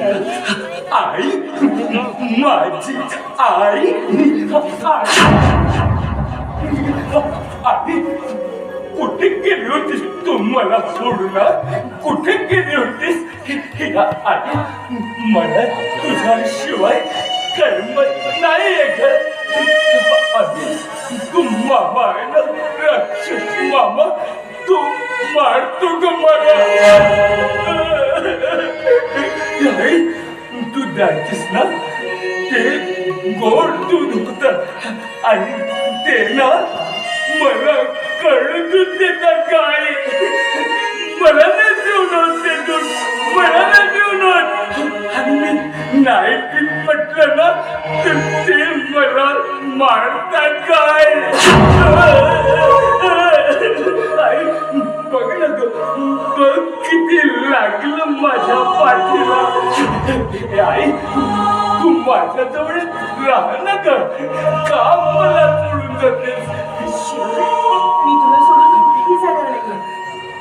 आई माझी आई आई कुठे गेली होतीस तू मला सोडून? कुठे गेली होतीस? आई मला तुझ्याशिवाय कर्म नाही तू आहे ना राक्षस मामा तू मारतो ग मला. नाही तू द्यायचीस ना? ते गोड दूध होत. आणि ते ना मला कळलं दूध देतात काय मला नाही देऊन ते दूध. मला नाही देऊन आणि मी नाही पीत म्हटलं ना तर ते मला मारतात काय बघ किती लागलं माझ्या पाठीला? आई तू माझ्या जवळ राह ना का मला सोडून जातेस? मी तुला सोडून कुठेही जाणार नाहीये.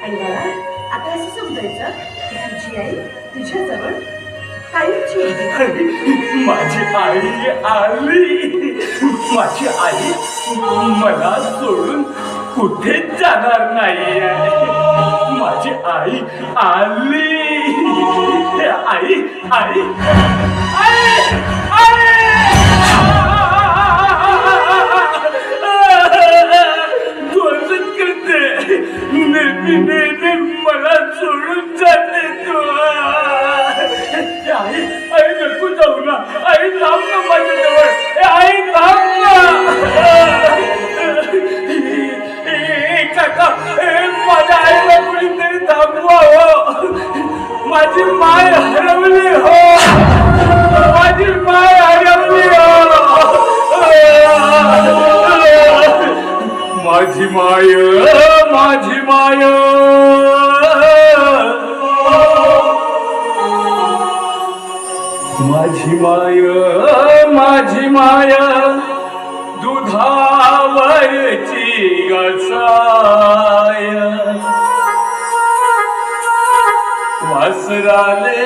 आणि मला आता असं समजायचं की तुझी आई तुझ्याजवळ माझी आई आली. माझी आई मला सोडून कुठेच जाणार नाही? आई आली आई आई असंच करते नेहमी नेहमी मला सोडून जाते तू आई आई नको जाऊ ना आई थांब ना माझ्या जवळ ए, आई थांब ना काका आईला थांबवा हो माझी माय हरवली हो. माझी माय हरवली हो. माझी माय माझी माय. माझी माय माझी माय. दुधावरची गसाय वासराले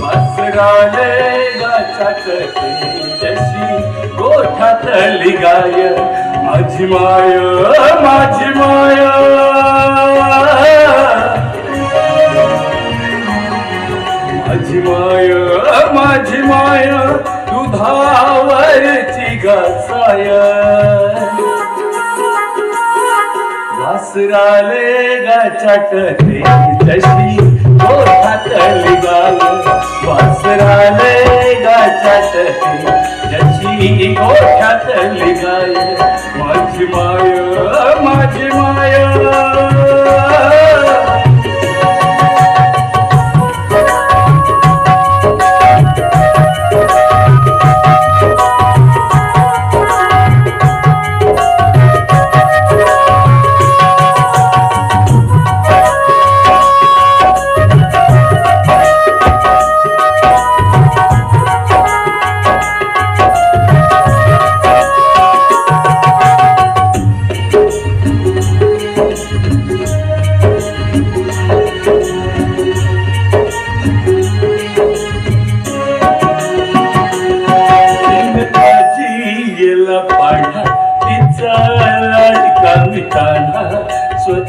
वासराले जशी गोठातली गाय माझी माय माझी माय माझी माय माझी माय दुधावरची गसाय वासराले गाछाटते जशी गोठातली गाय वासराले गाछाटते जशी गोठातली गाय माझी माय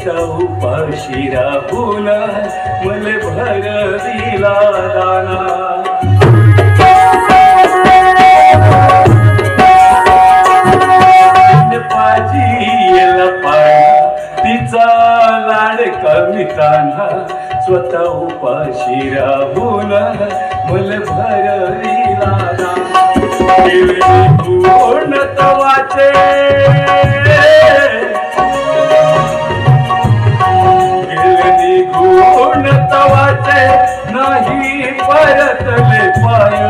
स्वतः उपाशी राहून मले भरविला दाना मिताना स्वतः उपाशी राहून मले भरविला पूर्ण तवाचे? परतले पाय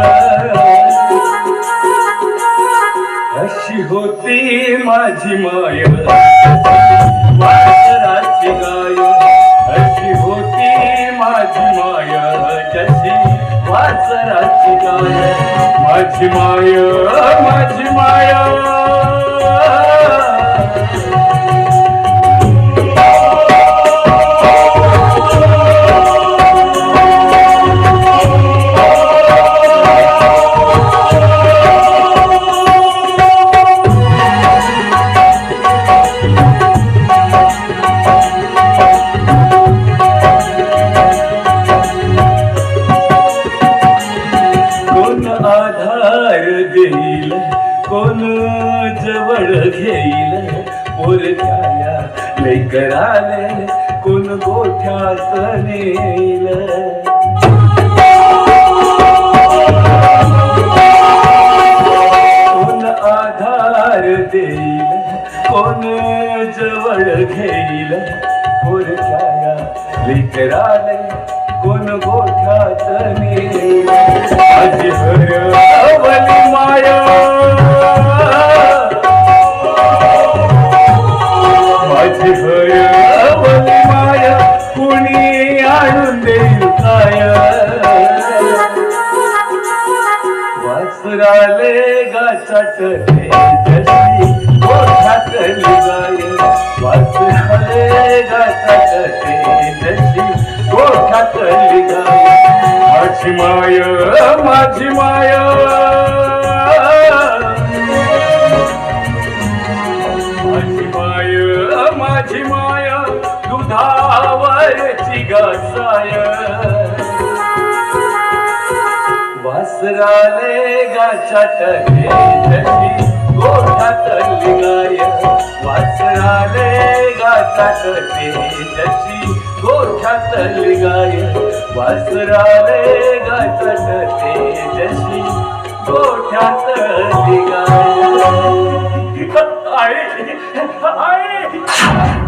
अशी होती माझी माय. वासराची गाय अशी होती माझी माय. जशी वासराची गाय माझी माय माझी माया. कोण जवळ घेईल? मोरख्याला लेकराले कोण गोठ्यास नेईल? कोण आधार देईल? कोण जवळ घेईल? मोरख्याला लेकराले कोण गोठ्यास नेईल? हरवली माया आणून देईल काय वासराले गाचाटले जशी गोठ्यातली गाय वासराले गाचाटले जशी गोठ्यातली गाय माझी माय माझी माय दुधावरची गसाय. वासराले गाचाटले जशी गोठ्यातली गाय वासराले गाचाटले जशी गोठ्यातली गाय वासराले गाचाटले जशी गोठ्यातली गाय आहे आहे